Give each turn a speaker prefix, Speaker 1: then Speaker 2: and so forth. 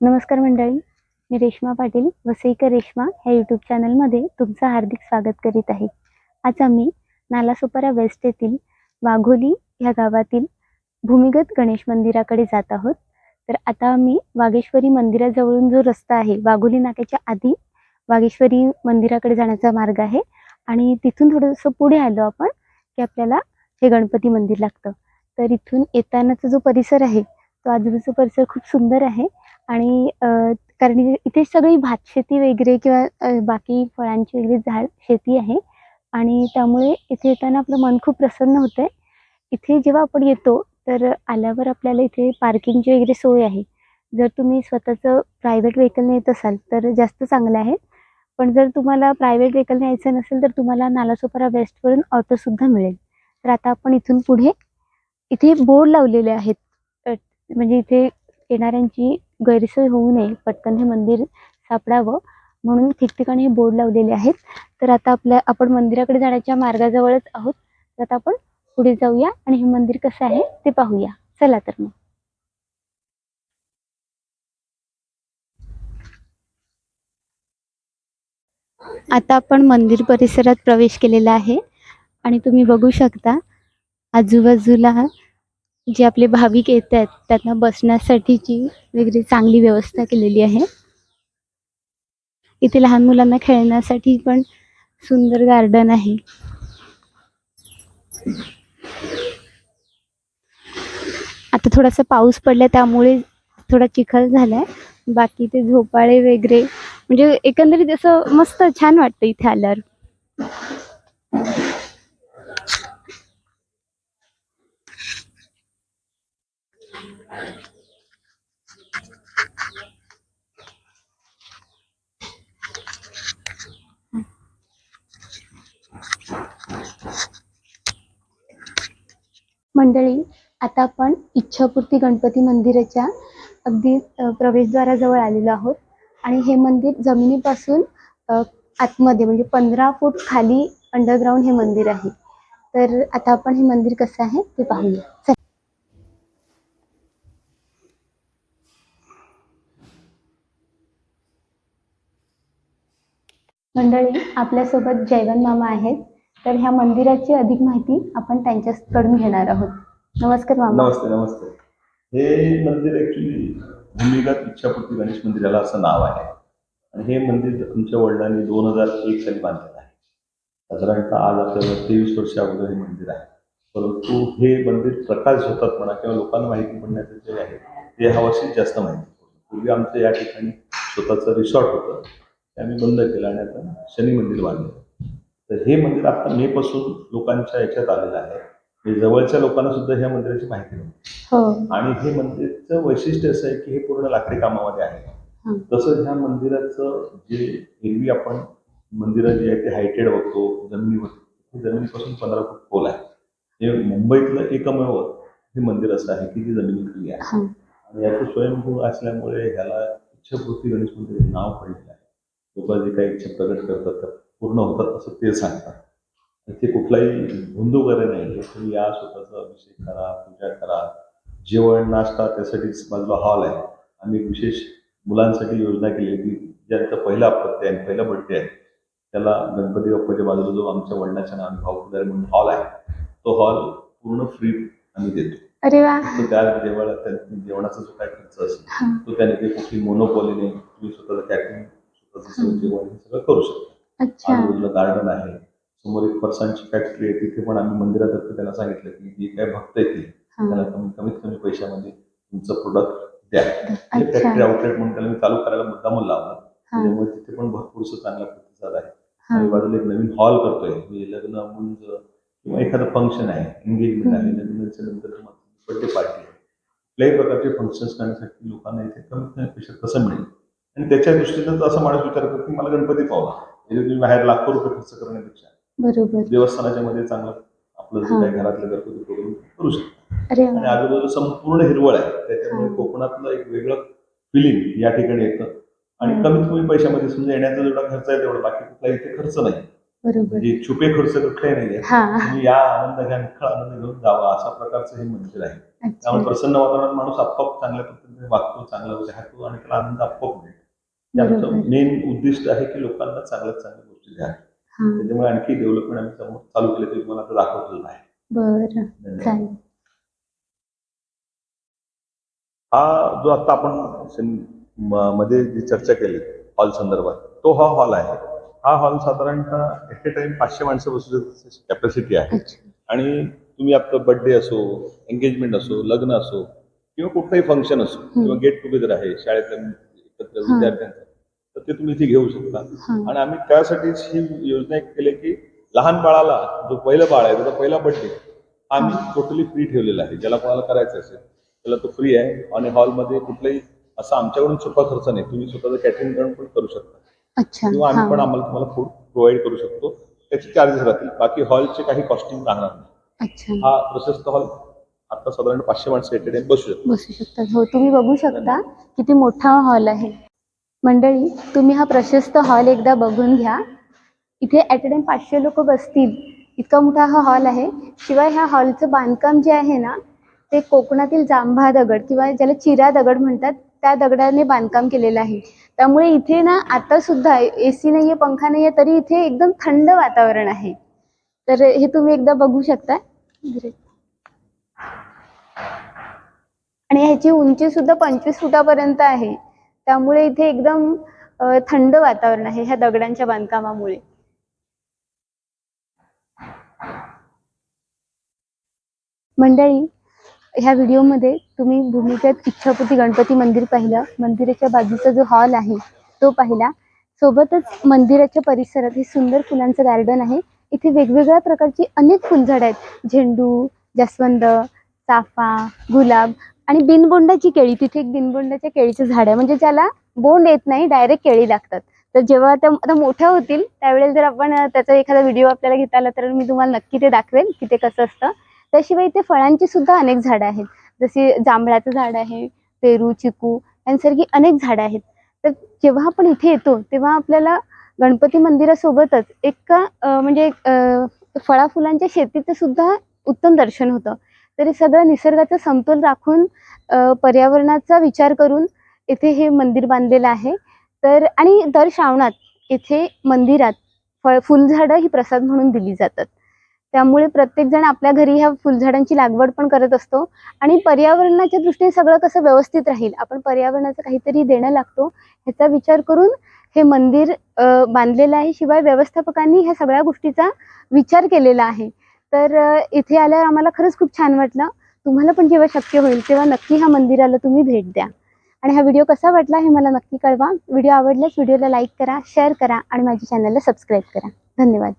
Speaker 1: नमस्कार मंडळी मी रेश्मा पाटील वसईकर रेश्मा ह्या यूट्यूब चॅनलमध्ये तुमचं हार्दिक स्वागत करीत आहे. आज आम्ही नालासोपारा वेस्ट येथील वाघोली ह्या गावातील भूमिगत गणेश मंदिराकडे जात आहोत. तर आता आम्ही वाघेश्वरी मंदिराजवळून जो रस्ता आहे वाघोली नाक्याच्या आधी वाघेश्वरी मंदिराकडे जाण्याचा मार्ग आहे आणि तिथून थोडंसं पुढे आलो आपण की आपल्याला हे गणपती मंदिर लागतं. तर इथून येतानाचा जो परिसर आहे तो आजूबाजूचा परिसर खूप सुंदर आहे. आणि कारण इथे सगळी भातशेती वगैरे किंवा बाकी फळांची वगैरे झाड शेती आहे. आणि त्यामुळे इथे येताना आपलं मन खूप प्रसन्न होतं आहे इथे जेव्हा आपण येतो तर आल्यावर आपल्याला इथे पार्किंगची वगैरे सोय आहे. जर तुम्ही स्वतःचं प्रायव्हेट व्हेकलने नेत असाल तर जास्त चांगलं आहे. पण जर तुम्हाला प्रायव्हेट व्हेकलने यायचं नसेल तर तुम्हाला नालासोपारा वेस्टवरून ऑटोसुद्धा मिळेल. तर आता आपण इथून पुढे इथे बोर्ड लावलेले आहेत. म्हणजे इथे येणाऱ्यांची गैरसोय होऊ नये. पटकन हे मंदिर सापडावं म्हणून ठिकठिकाणी हे बोर्ड लावलेले आहेत. तर आता आपल्या आपण मंदिराकडे जाण्याच्या मार्गाजवळच आहोत. तर आता आपण पुढे जाऊया आणि हे मंदिर कसं आहे ते पाहूया. चला तर मग. आता आपण मंदिर परिसरात प्रवेश केलेला आहे. आणि तुम्ही बघू शकता आजूबाजूला जे आपले भाविक येत आहेत त्यांना बसण्यासाठीची वगैरे चांगली व्यवस्था केलेली आहे. इथे लहान मुलांना खेळण्यासाठी पण सुंदर गार्डन आहे. आता थोडासा पाऊस पडला त्यामुळे थोडा चिखल झालाय. बाकी ते झोपाळे वगैरे म्हणजे एकंदरीत असं मस्त छान वाटतं इथे आल्यावर. मंडळी आता आपण इच्छापूर्ती गणपती मंदिराच्या अगदी प्रवेशद्वाराजवळ आलेलो आहोत. आणि हे मंदिर जमिनीपासून आतमध्ये म्हणजे पंधरा फूट खाली अंडरग्राऊंड हे मंदिर आहे. तर आता आपण हे मंदिर कसं आहे ते पाहूया. मंडळी आपल्यासोबत जयवन मामा आहेत. तर ह्या मंदिराची अधिक माहिती आपण त्यांच्याकडून घेणार आहोत. नमस्कार मामा.
Speaker 2: नमस्ते नमस्ते. हे मंदिर ॲक्च्युली भूमिगत इच्छापूर्ती गणेश मंदिराला असं नाव आहे. आणि हे मंदिर तुमच्या वडिलांनी दोन हजार एक साली बांधलेलं आहे. साधारणतः आज आपल्याला तेवीस वर्ष अगोदर हे मंदिर आहे. परंतु हे मंदिर प्रकाश होतात म्हणा किंवा लोकांना माहिती पडण्याचं जे आहे ते ह्या वर्षी जास्त माहिती पूर्वी आमचं या ठिकाणी स्वतःचं रिसॉर्ट होतं. ते आम्ही बंद केलं आणि आता शनी मंदिर बांधलं तर हे मंदिर आता मेपासून लोकांच्या याच्यात आलेलं आहे. म्हणजे जवळच्या लोकांना सुद्धा ह्या मंदिराची माहिती नव्हती.
Speaker 1: हो.
Speaker 2: आणि हे मंदिरचं वैशिष्ट्य असं आहे की हे पूर्ण लाकडी कामामध्ये आहे.
Speaker 1: हं.
Speaker 2: तसं ह्या मंदिराचं जे एरवी आपण मंदिरं जे आहे ते हायटेड बघतो जमिनीवर हे जमिनीपासून पंधरा फूट खोल आहे. हे मुंबईतलं एकमेव हे मंदिर असं आहे की ती जमिनीखाली आहे. आणि याचं स्वयंभू असल्यामुळे ह्याला इच्छापूर्ती गणेश मंदिर नाव पडलेलं आहे. लोक जे काही इच्छा प्रगट करतात त्या पूर्ण होतात असं ते सांगतात. इथे कुठलाही धुंदू वगैरे नाही तुम्ही या स्वतःचा अभिषेक करा पूजा करा. जेवण नाश्ता त्यासाठीच बाजूला हॉल आहे. आम्ही विशेष मुलांसाठी योजना केली की ज्यांचं पहिलं अपत्य आहे पहिला बड्डे आहे त्याला गणपती बाप्पाच्या बाजूला जो आमच्या वडिलांच्या नावाने भाऊ पुजारी म्हणून हॉल आहे तो हॉल पूर्ण फ्री आम्ही देतो.
Speaker 1: अरे वा.
Speaker 2: तो त्या जेवण त्या- जेवणाचा जो काय खर्च असेल. तो त्याने काही कुठली मोनोपॉलीने तुम्ही स्वतःचं कॅटरिंग सगळं करू शकता. आजूबाजूला गार्डन आहे. समोर एक फरसांची फॅक्टरी आहे. तिथे पण आम्ही मंदिरातर्फे त्यांना सांगितलं की जे काय भक्त येतील. त्याला कमी कमीत कमी पैशामध्ये तुमचं प्रोडक्ट द्या. फॅक्टरी आउटलेट म्हणून त्याला मी चालू करायला मुद्दामून लावला. त्याच्यामुळे तिथे पण भरपूरसा चांगला प्रतिसाद आहे.
Speaker 1: हा.
Speaker 2: आणि बाजूला एक नवीन हॉल करतोय. म्हणजे लग्न मुंज किंवा एखादं फंक्शन आहे. एंगेजमेंट आहे. लग्नाच्या नंतर बर्थडे पार्टी आहे. कुठल्याही प्रकारचे फंक्शन्स करण्यासाठी लोकांना इथे कमीत कमी पैशात कसं मिळेल? आणि त्याच्या दृष्टीनं असा माणूस विचार करतो की मला गणपती पावला म्हणजे तुम्ही बाहेर लाखो रुपये खर्च करण्यापेक्षा.
Speaker 1: बरोबर.
Speaker 2: देवस्थानाच्या मध्ये चांगलं आपलं जे. काही घरातलं घरगुती प्रोग्राम करू शकतो.
Speaker 1: अरे
Speaker 2: आणि
Speaker 1: वा
Speaker 2: आजूबाजूला संपूर्ण हिरवळ आहे. त्याच्यामुळे
Speaker 1: हा.
Speaker 2: कोकणातलं एक वेगळं फिलिंग या ठिकाणी येतं. आणि
Speaker 1: हम्म.
Speaker 2: कमीत कमी पैशामध्ये समजा येण्याचा जेवढा खर्च आहे तेवढा. बाकी कुठला इथे खर्च नाही.
Speaker 1: बरोबर.
Speaker 2: म्हणजे छुपे खर्च कुठले नाहीये
Speaker 1: हा.
Speaker 2: तुम्ही या आनंद घ्या निखळ आनंद घेऊन जावा अशा प्रकारचं हे मंदिर आहे.
Speaker 1: अच्छा.
Speaker 2: त्यामुळे प्रसन्न वातावरणात माणूस आपोआप चांगल्या पद्धतीने वागतो चांगला राहतो आणि त्याला आनंद आपोआप मिळतो. आमचं. मेन उद्दिष्ट आहे की लोकांना चांगल्यात चांगल्या गोष्टी द्या. त्याच्यामुळे आणखी डेव्हलपमेंट आम्ही समोर चालू केले ते तुम्हाला आता दाखवलेलं आहे.
Speaker 1: बरं. चालेल
Speaker 2: हा जो आता आपण मध्ये जी चर्चा केली हॉल संदर्भात तो हा हॉल आहे. हा हॉल साधारणतः एट ए टाइम पाचशे माणसं बसू कॅपॅसिटी आहे. आणि तुम्ही आपलं बर्थडे असो एंगेजमेंट असो लग्न असो किंवा कुठलंही फंक्शन असो किंवा गेट टुगेदर आहे शाळेतल्या एकत्र. विद्यार्थ्यांचं. तर ते तुम्ही इथे घेऊ शकता. आणि आम्ही त्यासाठीच ही योजना एक केली की लहान बाळाला जो पहिलं बाळ आहे त्याचा पहिला बर्थडे आम्ही टोटली फ्री ठेवलेला आहे. ज्याला कोणाला करायचं असेल त्याला तो फ्री आहे. आणि हॉलमध्ये कुठलाही असा आमच्याकडून छुपा खर्च नाही. तुम्ही स्वतःचं कॅटरिंग करून पण करू शकता.
Speaker 1: अच्छा.
Speaker 2: किंवा आम्ही पण आम्हाला तुम्हाला फूड प्रोव्हाइड करू शकतो. त्याचे चार्जेस राहतील. बाकी हॉलचे काही कॉस्टिंग राहणार नाही.
Speaker 1: अच्छा.
Speaker 2: हा प्रशस्त हॉल आता साधारण पाचशे माणसं बसू
Speaker 1: शकतात. हो तुम्ही बघू शकता किती मोठा हॉल आहे. मंडळी तुम्ही हा प्रशस्त हॉल एकदा बघून घ्या. इथे ॲट अ टाइम पाचशे लोक बसतील. इतका मोठा हा हॉल आहे. शिवाय ह्या हॉलचं बांधकाम जे आहे ना ते कोकणातील जांभा दगड किंवा ज्याला चिरा दगड म्हणतात त्या दगडाने बांधकाम केलेलं आहे. त्यामुळे इथे ना आता सुद्धा ए सी नाहीये पंखा नाहीये तरी इथे एकदम थंड वातावरण आहे. तर हे तुम्ही एकदा बघू शकता. आणि ह्याची उंची सुद्धा पंचवीस फुटापर्यंत आहे. त्यामुळे इथे एकदम थंड वातावरण आहे ह्या दगडांच्या बांधकामामुळे. मंडळी ह्या व्हिडिओमध्ये तुम्ही भूमिगत इच्छापुती गणपती मंदिर पाहिलं. मंदिराच्या बाजूचा जो हॉल आहे तो पाहिला. सोबतच मंदिराच्या परिसरात हे सुंदर फुलांचं गार्डन आहे. इथे वेगवेगळ्या प्रकारची अनेक फुलझाडं आहेत. झेंडू जास्वंद चाफा गुलाब. आणि बिनबोंडाची केळी तिथे एक बिनबोंडाच्या केळीचं झाड आहे. म्हणजे ज्याला बोंड येत नाही डायरेक्ट केळी लागतात. तर जेव्हा त्या आता मोठ्या होतील त्यावेळेला जर आपण त्याचा एखादा व्हिडिओ आपल्याला घेता आला तर मी तुम्हाला नक्की ते दाखवेल की ते कसं असतं. त्याशिवाय इथे फळांची सुद्धा अनेक झाडं आहेत. जशी जांभळाचं झाड आहे पेरू चिकू यांसारखी अनेक झाडं आहेत. तर जेव्हा आपण इथे येतो तेव्हा आपल्याला गणपती मंदिरासोबतच एक म्हणजे फळाफुलांच्या फळा फुलांच्या शेतीचं सुद्धा उत्तम दर्शन होतं. तरी सगळं निसर्गाचा समतोल राखून पर्यावरणाचा विचार करून इथे हे मंदिर बांधलेलं आहे. तर आणि दर श्रावणात इथे मंदिरात फळ फुलझाडं ही प्रसाद म्हणून दिली जातात. त्यामुळे प्रत्येकजण आपल्या घरी ह्या फुलझाडांची लागवड पण करत असतो. आणि पर्यावरणाच्या दृष्टीने सगळं कसं व्यवस्थित राहील आपण पर्यावरणाचं काहीतरी देणं लागतो ह्याचा विचार करून हे मंदिर बांधलेलं आहे. शिवाय व्यवस्थापकांनी ह्या सगळ्या गोष्टीचा विचार केलेला आहे. तर इथे आल्यावर आम्हाला खरंच खूप छान वाटलं. तुम्हाला पण जेव्हा शक्य होईल तेव्हा नक्की ह्या मंदिराला तुम्ही भेट द्या. आणि हा व्हिडिओ कसा वाटला हे मला नक्की कळवा. व्हिडिओ आवडल्यास व्हिडिओला लाईक करा शेअर करा आणि माझ्या चॅनलला सबस्क्राईब करा. धन्यवाद.